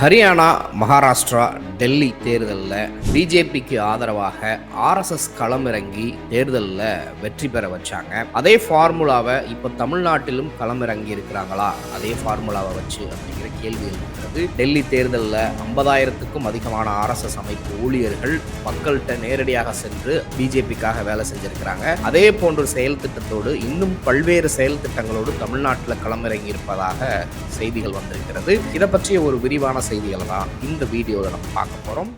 ஹரியானா மகாராஷ்டிரா டெல்லி தேர்தலில் பிஜேபிக்கு ஆதரவாக ஆர்எஸ்எஸ் களமிறங்கி தேர்தலில் வெற்றி பெற வச்சாங்க. அதே ஃபார்முலாவை இப்போ தமிழ்நாட்டிலும் களமிறங்கி இருக்கிறாங்களா? அதே ஃபார்முலாவை வச்சு அப்படிங்கிற கேள்வி இருக்கிறது டெல்லி தேர்தலில் ஐம்பதாயிரத்துக்கும் அதிகமான ஆர்எஸ்எஸ் அமைப்பு ஊழியர்கள் மக்கள்கிட்ட நேரடியாக சென்று பிஜேபிக்காக வேலை செஞ்சிருக்கிறாங்க. அதே போன்ற செயல் திட்டத்தோடு இன்னும் பல்வேறு செயல் திட்டங்களோடு தமிழ்நாட்டில் களமிறங்கி இருப்பதாக செய்திகள் வந்திருக்கிறது. இதை பற்றிய ஒரு விரிவான செய்திகளை தான் இந்த வீடியோவில் நம்ம பார்க்க போகிறோம்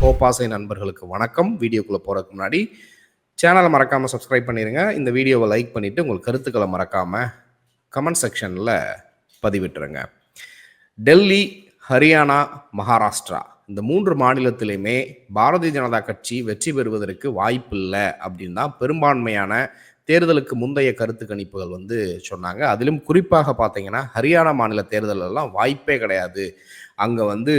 கோபாசை நண்பர்களுக்கு வணக்கம். வீடியோக்குள்ளே போகிறதுக்கு முன்னாடி சேனலை மறக்காமல் சப்ஸ்கிரைப் பண்ணிடுங்க இந்த வீடியோவை லைக் பண்ணிவிட்டு உங்கள் கருத்துக்களை மறக்காமல் கமெண்ட் செக்ஷனில் பதிவிட்டுருங்க. டெல்லி ஹரியானா மகாராஷ்டிரா இந்த மூன்று மாநிலத்திலையுமே பாரதிய ஜனதா கட்சி வெற்றி பெறுவதற்கு வாய்ப்பில்லை அப்படின்னு தான் பெரும்பான்மையான தேர்தலுக்கு முந்தைய கருத்து கணிப்புகள் வந்து சொன்னாங்க. அதிலும் குறிப்பாக பார்த்தீங்கன்னா ஹரியானா மாநில தேர்தலெல்லாம் வாய்ப்பே கிடையாது. அங்கே வந்து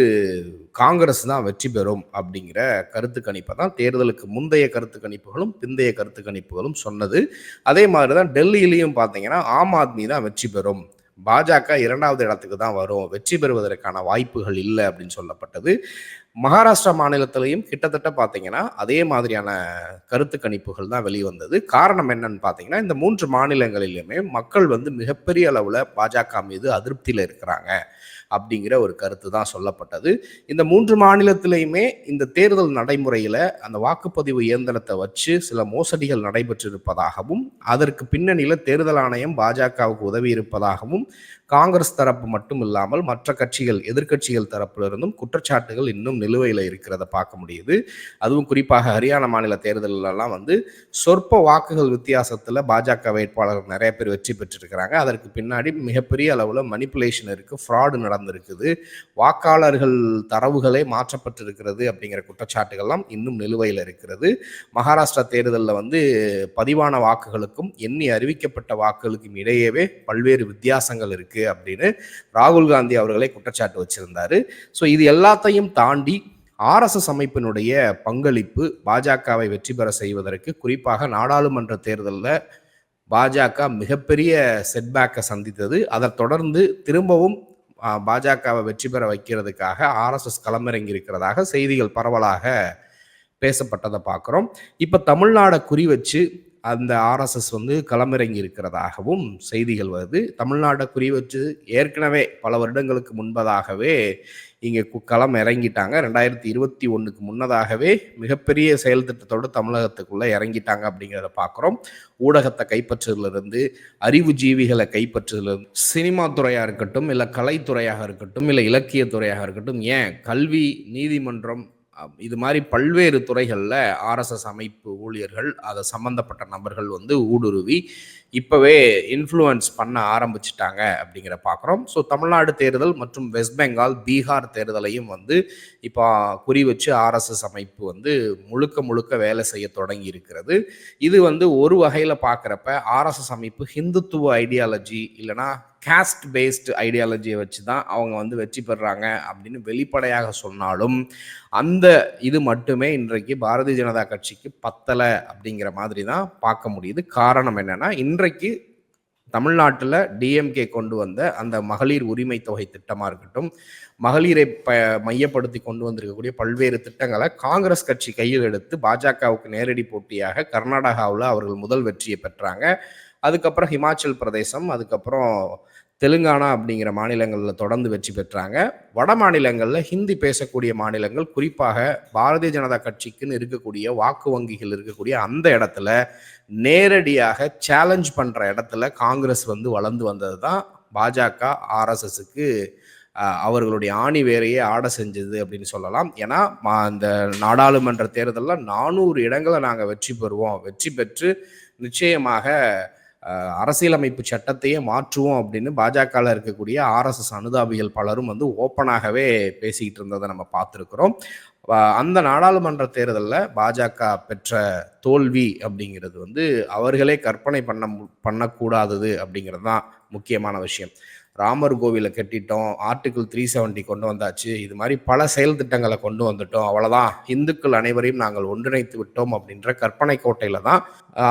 காங்கிரஸ் தான் வெற்றி பெறும் அப்படிங்கிற கருத்து கணிப்பை தான் தேர்தலுக்கு முந்தைய கருத்து கணிப்புகளும் பிந்தைய கருத்து கணிப்புகளும் சொன்னது. அதே மாதிரி தான் டெல்லியிலையும் பார்த்தீங்கன்னா ஆம் ஆத்மி தான் வெற்றி பெறும். பாஜக இரண்டாவது இடத்துக்கு தான் வரும். வெற்றி பெறுவதற்கான வாய்ப்புகள் இல்லை அப்படின்னு சொல்லப்பட்டது. மகாராஷ்டிரா மாநிலத்திலையும் கிட்டத்தட்ட பார்த்தீங்கன்னா அதே மாதிரியான கருத்து கணிப்புகள் தான் வெளிவந்தது. காரணம் என்னன்னு பார்த்தீங்கன்னா இந்த மூன்று மாநிலங்களிலுமே மக்கள் வந்து மிகப்பெரிய அளவில் பாஜக மீது அதிருப்தியில் இருக்கிறாங்க அப்படிங்கிற ஒரு கருத்து தான் சொல்லப்பட்டது. இந்த மூன்று மாநிலத்திலையுமே இந்த தேர்தல் நடைமுறையில் அந்த வாக்குப்பதிவு இயந்திரத்தை வச்சு சில மோசடிகள் நடைபெற்றிருப்பதாகவும் அதற்கு பின்னணியில் தேர்தல் ஆணையம் பாஜகவுக்கு உதவி இருப்பதாகவும் காங்கிரஸ் தரப்பு மட்டும் இல்லாமல் மற்ற கட்சிகள் எதிர்க்கட்சிகள் தரப்பிலிருந்தும் குற்றச்சாட்டுகள் இன்னும் நிலுவையில் இருக்கிறத பார்க்க முடியுது. அதுவும் குறிப்பாக ஹரியானா மாநில தேர்தலெல்லாம் வந்து சொற்ப வாக்குகள் வித்தியாசத்தில் பாஜக வேட்பாளர் நிறைய பேர் வெற்றி பெற்றிருக்கிறாங்க. அதற்கு பின்னாடி மிகப்பெரிய அளவில் மணிப்புலேஷன் இருக்குது ஃப்ராடு நடந்திருக்குது. வாக்காளர்கள் தரவுகளே மாற்றப்பட்டிருக்கிறது அப்படிங்கிற குற்றச்சாட்டுகள்லாம் இன்னும் நிலுவையில் இருக்கிறது. மகாராஷ்டிரா தேர்தலில் வந்து பதிவான வாக்குகளுக்கும் எண்ணி அறிவிக்கப்பட்ட வாக்குகளுக்கும் இடையவே பல்வேறு வித்தியாசங்கள் இருக்குது அப்படின்னு ராகுல் காந்தி அவர்களே குற்றச்சாட்டு வச்சிருந்தாரு. ஸோ இது எல்லாத்தையும் தாண்டி ஆர்எஸ்எஸ் அமைப்பினுடைய பங்களிப்பு பாஜகவை வெற்றி பெற செய்வதற்கு குறிப்பாக நாடாளுமன்ற தேர்தலில் பாஜக மிகப்பெரிய செட்பேக்கை சந்தித்தது. அதை தொடர்ந்து திரும்பவும் பாஜகவை வெற்றி பெற வைக்கிறதுக்காக ஆர்எஸ்எஸ் களமிறங்கி இருக்கிறதாக செய்திகள் பரவலாக பேசப்பட்டதை பார்க்குறோம். இப்போ தமிழ்நாடை குறி வச்சு அந்த ஆர்எஸ்எஸ் வந்து களமிறங்கி இருக்கிறதாகவும் செய்திகள் வருது. தமிழ்நாட்டை குறி வச்சு ஏற்கனவே பல வருடங்களுக்கு முன்பதாகவே இங்கே களம் இறங்கிட்டாங்க. ரெண்டாயிரத்தி இருபத்தி ஒன்றுக்கு முன்னதாகவே மிகப்பெரிய செயல் திட்டத்தோடு தமிழகத்துக்குள்ளே இறங்கிட்டாங்க அப்படிங்கிறத பார்க்குறோம். ஊடகத்தை கைப்பற்றுறதுலேருந்து அறிவு ஜீவிகளை கைப்பற்றுறதுலேருந்து சினிமா துறையாக இருக்கட்டும் இல்லை கலைத்துறையாக இருக்கட்டும் இல்லை இலக்கிய துறையாக இருக்கட்டும் ஏன் கல்வி நீதிமன்றம் இது மாதிரி பல்வேறு துறைகளில் ஆர்எஸ்எஸ் அமைப்பு ஊழியர்கள் அதை சம்மந்தப்பட்ட நபர்கள் வந்து ஊடுருவி இப்போவே இன்ஃப்ளூயன்ஸ் பண்ண ஆரம்பிச்சிட்டாங்க அப்படிங்கிற பார்க்குறோம் ஸோ தமிழ்நாடு தேர்தல் மற்றும் வெஸ்ட் பெங்கால் பீகார் தேர்தலையும் வந்து இப்போ குறி வச்சு ஆர்எஸ்எஸ் அமைப்பு வந்து முழுக்க முழுக்க வேலை செய்ய தொடங்கி இருக்கிறது. இது வந்து ஒரு வகையில் பார்க்குறப்ப ஆர்எஸ்எஸ் அமைப்பு ஹிந்துத்துவ ஐடியாலஜி இல்லைனா கேஸ்ட் பேஸ்டு ஐடியாலஜியை வச்சு தான் அவங்க வந்து வெற்றி பெறுறாங்க அப்படின்னு வெளிப்படையாக சொன்னாலும் அந்த இது மட்டுமே இன்றைக்கு பாரதிய ஜனதா கட்சிக்கு பத்தலை அப்படிங்கிற மாதிரி தான் பார்க்க முடியுது. காரணம் என்னென்னா இன்றைக்கு தமிழ்நாட்டில் டிஎம்கே கொண்டு வந்த அந்த மகளிர் உரிமை தொகை திட்டமாக இருக்கட்டும் மகளிரை ப மையப்படுத்தி கொண்டு வந்திருக்கக்கூடிய பல்வேறு திட்டங்களை காங்கிரஸ் கட்சி கையில் எடுத்து பாஜகவுக்கு நேரடி போட்டியாக கர்நாடகாவில் அவர்கள் முதல் வெற்றியை பெற்றாங்க. அதுக்கப்புறம் ஹிமாச்சல் பிரதேசம் அதுக்கப்புறம் தெலுங்கானா அப்படிங்கிற மாநிலங்களில் தொடர்ந்து வெற்றி பெற்றாங்க. வட மாநிலங்களில் ஹிந்தி பேசக்கூடிய மாநிலங்கள் குறிப்பாக பாரதிய ஜனதா கட்சிக்குன்னு இருக்கக்கூடிய வாக்கு வங்கிகள் இருக்கக்கூடிய அந்த இடத்துல நேரடியாக சேலஞ்ச் பண்ணுற இடத்துல காங்கிரஸ் வந்து வளர்ந்து வந்தது தான் பாஜக ஆர்எஸ்எஸ்க்கு அவர்களுடைய ஆணி வேறையே ஆட செஞ்சது அப்படின்னு சொல்லலாம். ஏன்னா அந்த நாடாளுமன்ற தேர்தலில் நானூறு இடங்களை நாங்கள் வெற்றி பெறுவோம். வெற்றி பெற்று நிச்சயமாக அரசியலமைப்பு சட்டத்தையே மாற்றுவோம் அப்படின்னு பாஜகவில் இருக்கக்கூடிய ஆர்எஸ்எஸ் அனுதாபிகள் பலரும் வந்து ஓப்பனாகவே பேசிக்கிட்டு இருந்ததை நம்ம பார்த்துருக்குறோம். அந்த நாடாளுமன்ற தேர்தலில் பாஜக பெற்ற தோல்வி அப்படிங்கிறது வந்து அவர்களே கற்பனை பண்ண பண்ணக்கூடாதது அப்படிங்கிறது தான் முக்கியமான விஷயம். ராமர் கோவிலை கட்டிட்டோம் ஆர்டிகிள் த்ரீ செவன்ட்டி கொண்டு வந்தாச்சு. இது மாதிரி பல செயல் திட்டங்களை கொண்டு வந்துட்டோம். அவ்வளோதான் இந்துக்கள் அனைவரையும் நாங்கள் ஒன்றிணைத்து விட்டோம் அப்படின்ற கற்பனை கோட்டையில் தான்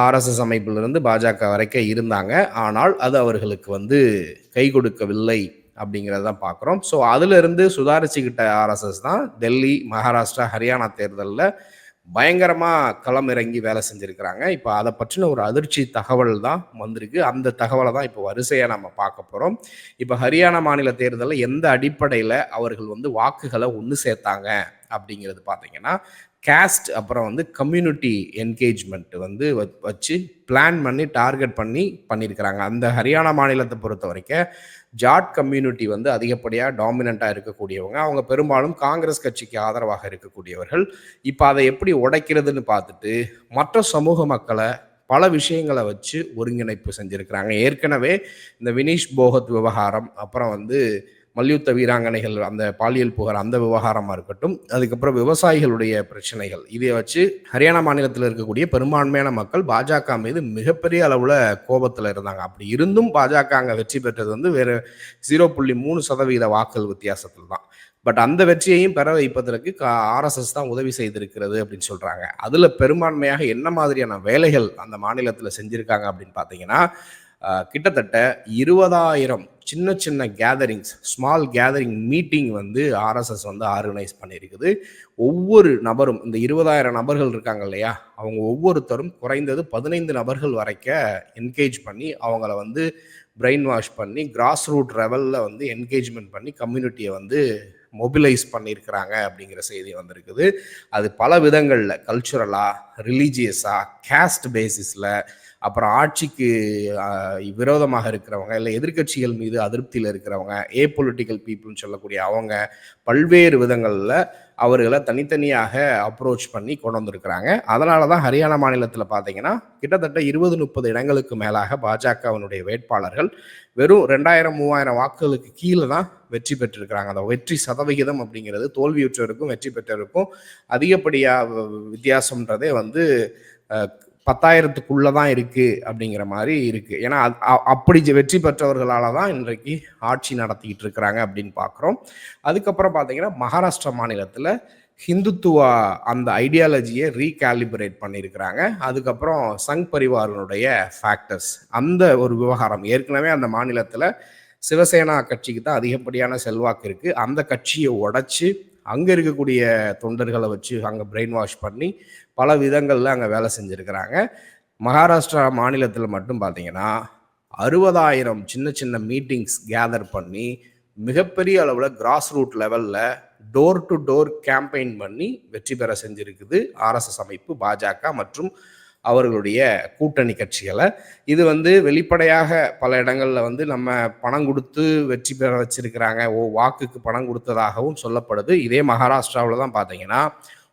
ஆர்எஸ்எஸ் அமைப்பிலிருந்து பாஜக வரைக்கும் இருந்தாங்க. ஆனால் அது அவர்களுக்கு வந்து கை கொடுக்கவில்லை அப்படிங்கிறத தான் பார்க்குறோம். ஸோ அதிலிருந்து சுதாரிச்சுக்கிட்ட ஆர்எஸ்எஸ் தான் டெல்லி மகாராஷ்டிரா ஹரியானா தேர்தலில் பயங்கரமாக களம் இறங்கி வேலை செஞ்சுருக்கிறாங்க. இப்போ அதை பற்றின ஒரு அதிர்ச்சி தகவல் தான் வந்திருக்கு. அந்த தகவலை தான் இப்போ வரிசையாக நம்ம பார்க்க போகிறோம் இப்போ ஹரியானா மாநில தேர்தலில் எந்த அடிப்படையில் அவர்கள் வந்து வாக்குகளை ஒன்று சேர்த்தாங்க அப்படிங்கிறது பார்த்தீங்கன்னா கேஸ்ட் அப்புறம் வந்து கம்யூனிட்டி என்கேஜ்மெண்ட் வந்து வச்சு பிளான் பண்ணி டார்கெட் பண்ணி பண்ணியிருக்கிறாங்க அந்த ஹரியானா மாநிலத்தை பொறுத்த வரைக்கும் ஜாட் கம்யூனிட்டி வந்து அதிகப்படியாக டாமினண்ட்டாக இருக்கக்கூடியவங்க. அவங்க பெரும்பாலும் காங்கிரஸ் கட்சிக்கு ஆதரவாக இருக்கக்கூடியவர்கள். இப்போ அதை எப்படி உடைக்கிறதுன்னு பார்த்துட்டு மற்ற சமூக மக்களை பல விஷயங்களை வச்சு ஒருங்கிணைப்பு செஞ்சுருக்கிறாங்க. ஏற்கனவே இந்த வினீஷ் போகத் விவகாரம் அப்புறம் வந்து மல்யுத்த வீராங்கனைகள் அந்த பாலியல் புகார் அந்த விவகாரமாக இருக்கட்டும் அதுக்கப்புறம் விவசாயிகளுடைய பிரச்சனைகள். இதை வச்சு ஹரியானா மாநிலத்தில் இருக்கக்கூடிய பெரும்பான்மையான மக்கள் பாஜக மீது மிகப்பெரிய அளவில் கோபத்தில் இருந்தாங்க. அப்படி இருந்தும் பாஜக அங்கே வெற்றி பெற்றது வந்து வேறு ஜீரோ புள்ளி மூணு சதவீத வாக்குகள் வித்தியாசத்தில் தான். பட் அந்த வெற்றியையும் பெற வைப்பதற்கு ஆர்எஸ்எஸ் தான் உதவி செய்திருக்கிறது அப்படின்னு சொல்கிறாங்க அதில் பெரும்பான்மையாக என்ன மாதிரியான வேலைகள் அந்த மாநிலத்தில் செஞ்சுருக்காங்க அப்படின்னு பார்த்தீங்கன்னா கிட்டத்தட்ட இருபதாயிரம் சின்ன சின்ன கேதரிங்ஸ் ஸ்மால் கேதரிங் மீட்டிங் வந்து ஆர்எஸ்எஸ் வந்து ஆர்கனைஸ் பண்ணியிருக்குது. ஒவ்வொரு நபரும் இந்த இருபதாயிரம் நபர்கள் இருக்காங்க இல்லையா? அவங்க ஒவ்வொருத்தரும் குறைந்தது பதினைந்து நபர்கள் வரைக்க என்கேஜ் பண்ணி அவங்கள வந்து பிரெயின் வாஷ் பண்ணி கிராஸ் ரூட் லெவலில் வந்து என்கேஜ்மெண்ட் பண்ணி கம்யூனிட்டியை வந்து மொபிலைஸ் பண்ணியிருக்கிறாங்க அப்படிங்கிற செய்தி வந்திருக்குது. அது பல விதங்களில் கல்ச்சுரலாக ரிலீஜியஸாக கேஸ்ட் பேசிஸில் அப்புறம் ஆட்சிக்கு விரோதமாக இருக்கிறவங்க இல்லை எதிர்க்கட்சிகள் மீது அதிருப்தியில் இருக்கிறவங்க ஏ பொலிட்டிக்கல் பீப்புள்னு சொல்லக்கூடிய அவங்க பல்வேறு விதங்களில் அவர்களை தனித்தனியாக அப்ரோச் பண்ணி கொண்டு வந்திருக்கிறாங்க. அதனால தான் ஹரியானா மாநிலத்தில் பார்த்தீங்கன்னா கிட்டத்தட்ட இருபது முப்பது இடங்களுக்கு மேலாக பாஜகவினுடைய வேட்பாளர்கள் வெறும் ரெண்டாயிரம் மூவாயிரம் வாக்குகளுக்கு கீழே தான் வெற்றி பெற்றிருக்கிறாங்க. அந்த வெற்றி சதவிகிதம் அப்படிங்கிறது தோல்வியுற்றவருக்கும் வெற்றி பெற்றவருக்கும் அதிகப்படியாக வித்தியாசம்ன்றதே வந்து பத்தாயிரத்துக்குள்ளே தான் இருக்குது அப்படிங்கிற மாதிரி இருக்குது ஏன்னா அது- அப்படி வெற்றி பெற்றவர்களால் தான் இன்றைக்கு ஆட்சி நடத்திக்கிட்டு இருக்கிறாங்க அப்படின்னு பார்க்குறோம் அதுக்கப்புறம் பார்த்தீங்கன்னா மகாராஷ்டிரா மாநிலத்தில் ஹிந்துத்துவா அந்த ஐடியாலஜியை ரீகாலிபரேட் பண்ணியிருக்கிறாங்க. அதுக்கப்புறம் சங் பரிவாரனுடைய ஃபேக்டர்ஸ் அந்த ஒரு விவகாரம். ஏற்கனவே அந்த மாநிலத்தில் சிவசேனா கட்சிக்கு தான் அதிகப்படியான செல்வாக்கு இருக்குது அந்த கட்சியை உடச்சி அங்கே இருக்கக்கூடிய தொண்டர்களை வச்சு அங்கே பிரெயின் வாஷ் பண்ணி பல விதங்களில் அங்கே வேலை செஞ்சுருக்கிறாங்க. மகாராஷ்டிரா மாநிலத்தில் மட்டும் பார்த்தீங்கன்னா அறுபதாயிரம் சின்ன சின்ன மீட்டிங்ஸ் கேதர் பண்ணி மிகப்பெரிய அளவில் கிராஸ் ரூட் லெவலில் டோர் டு டோர் கேம்பெயின் பண்ணி வெற்றி பெற செஞ்சுருக்குது. ஆர்எஸ்எஸ் அமைப்பு பாஜக மற்றும் அவர்களுடைய கூட்டணி கட்சிகளை. இது வந்து வெளிப்படையாக பல இடங்களில் வந்து நம்ம பணம் கொடுத்து வெற்றி பெற வச்சிருக்கிறாங்க. ஓ வாக்குக்கு பணம் கொடுத்ததாகவும் சொல்லப்படுது. இதே மகாராஷ்டிராவில் தான் பார்த்தீங்கன்னா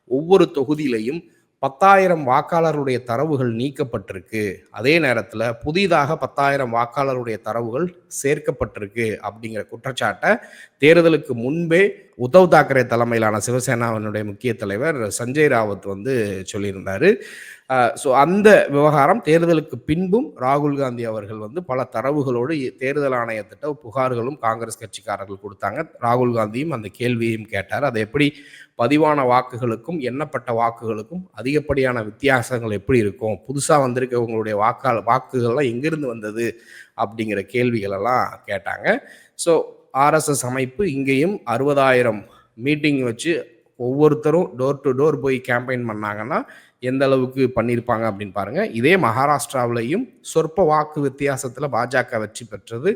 ஒவ்வொரு தொகுதியிலையும் பத்தாயிரம் வாக்காளருடைய தரவுகள் நீக்கப்பட்டிருக்கு. அதே நேரத்தில் புதிதாக பத்தாயிரம் வாக்காளருடைய தரவுகள் சேர்க்கப்பட்டிருக்கு அப்படிங்கிற குற்றச்சாட்டை தேர்தலுக்கு முன்பே உத்தவ் தாக்கரே தலைமையிலான சிவசேனாவினுடைய முக்கிய தலைவர் சஞ்சய் ராவத் வந்து சொல்லியிருந்தார். ஸோ அந்த விவகாரம் தேர்தலுக்கு பின்பும் ராகுல் காந்தி அவர்கள் வந்து பல தரவுகளோடு தேர்தல் ஆணையத்திட்ட புகார்களும் காங்கிரஸ் கட்சிக்காரர்கள் கொடுத்தாங்க. ராகுல் காந்தியும் அந்த கேள்வியையும் கேட்டார். அதை எப்படி பதிவான வாக்குகளுக்கும் எண்ணப்பட்ட வாக்குகளுக்கும் அதிகப்படியான வித்தியாசங்கள் எப்படி இருக்கும்? புதுசாக வந்திருக்கவங்களுடைய வாக்கா வாக்குகள்லாம் எங்கிருந்து வந்தது? அப்படிங்கிற கேள்விகளெல்லாம் கேட்டாங்க. ஸோ ஆர்எஸ்எஸ் அமைப்பு இங்கேயும் அறுபதாயிரம் மீட்டிங் வச்சு ஒவ்வொருத்தரும் டோர் டு டோர் போய் கேம்பெயின் பண்ணாங்கன்னா எந்த அளவுக்கு பண்ணியிருப்பாங்க அப்படின்னு பாருங்கள் இதே மகாராஷ்டிராவிலையும் சொற்ப வாக்கு வித்தியாசத்தில் பாஜக வெற்றி பெற்றது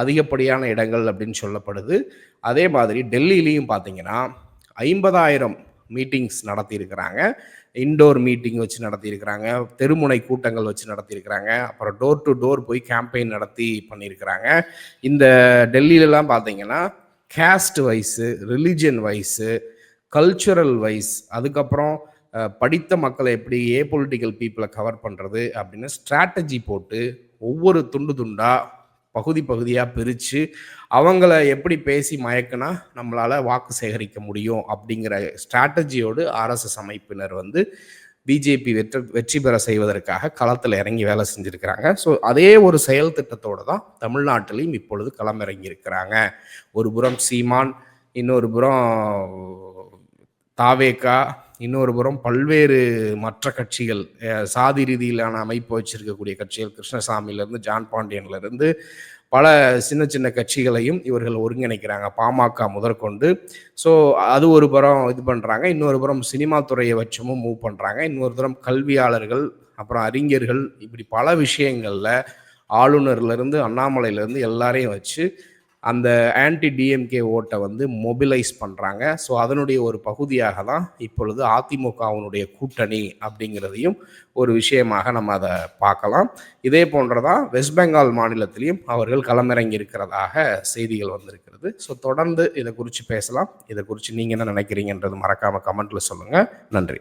அதிகப்படியான இடங்கள் அப்படின்னு சொல்லப்படுது. அதே மாதிரி டெல்லியிலையும் பார்த்தீங்கன்னா ஐம்பதாயிரம் மீட்டிங்ஸ் நடத்தியிருக்கிறாங்க. இன்டோர் மீட்டிங் வச்சு நடத்தியிருக்கிறாங்க தெருமுனை கூட்டங்கள் வச்சு நடத்தியிருக்கிறாங்க அப்புறம் டோர் டு டோர் போய் கேம்பெயின் நடத்தி பண்ணியிருக்கிறாங்க. இந்த டெல்லியிலலாம் பார்த்தீங்கன்னா caste wise religion wise cultural wise அதுக்கப்புறம் படித்த மக்களை எப்படி ஏ பொலிட்டிக்கல் பீப்புளை கவர் பண்ணுறது அப்படின்னு ஸ்ட்ராட்டஜி போட்டு ஒவ்வொரு துண்டு துண்டாக பகுதி பகுதியாக பிரித்து அவங்கள எப்படி பேசி மயக்குனா நம்மளால் வாக்கு சேகரிக்க முடியும் அப்படிங்கிற ஸ்ட்ராட்டஜியோடு ஆர்எஸ்எஸ் அமைப்பினர் வந்து பிஜேபி வெற்றி வெற்றி பெற செய்வதற்காக களத்தில் இறங்கி வேலை செஞ்சுருக்கிறாங்க. ஸோ அதே ஒரு செயல் திட்டத்தோடு தான் தமிழ்நாட்டிலையும் இப்பொழுது களமிறங்கி இருக்கிறாங்க. ஒரு புறம் சீமான் இன்னொரு புறம் தாவேக்கா இன்னொரு புறம் பல்வேறு மற்ற கட்சிகள் சாதி ரீதியிலான அமைப்பு வச்சிருக்கக்கூடிய கட்சிகள் கிருஷ்ணசாமியிலேருந்து ஜான் பாண்டியன்லேருந்து பல சின்ன சின்ன கட்சிகளையும் இவர்கள் ஒருங்கிணைக்கிறாங்க பாமக முதற்கொண்டு. ஸோ அது ஒரு புறம் இது பண்ணுறாங்க இன்னொரு புறம் சினிமா துறையை வச்சும் மூவ் பண்ணுறாங்க இன்னொரு புறம் கல்வியாளர்கள் அப்புறம் அறிஞர்கள் இப்படி பல விஷயங்களில் ஆளுநர்லேருந்து அண்ணாமலையிலேருந்து எல்லாரையும் வச்சு அந்த ஆன்டி டிஎம்கே ஓட்டை வந்து மொபிலைஸ் பண்ணுறாங்க ஸோ அதனுடைய ஒரு பகுதியாக தான் இப்பொழுது அதிமுகவினுடைய கூட்டணி அப்படிங்கிறதையும் ஒரு விஷயமாக நம்ம அதை பார்க்கலாம். இதே போன்றதான் வெஸ்ட் பெங்கால் மாநிலத்திலையும் அவர்கள் களமிறங்கி இருக்கிறதாக செய்திகள் வந்திருக்கிறது. ஸோ தொடர்ந்து இதை குறித்து பேசலாம். இதை குறித்து நீங்கள் என்ன நினைக்கிறீங்கன்றது மறக்காமல் கமெண்ட்டில் சொல்லுங்கள் நன்றி.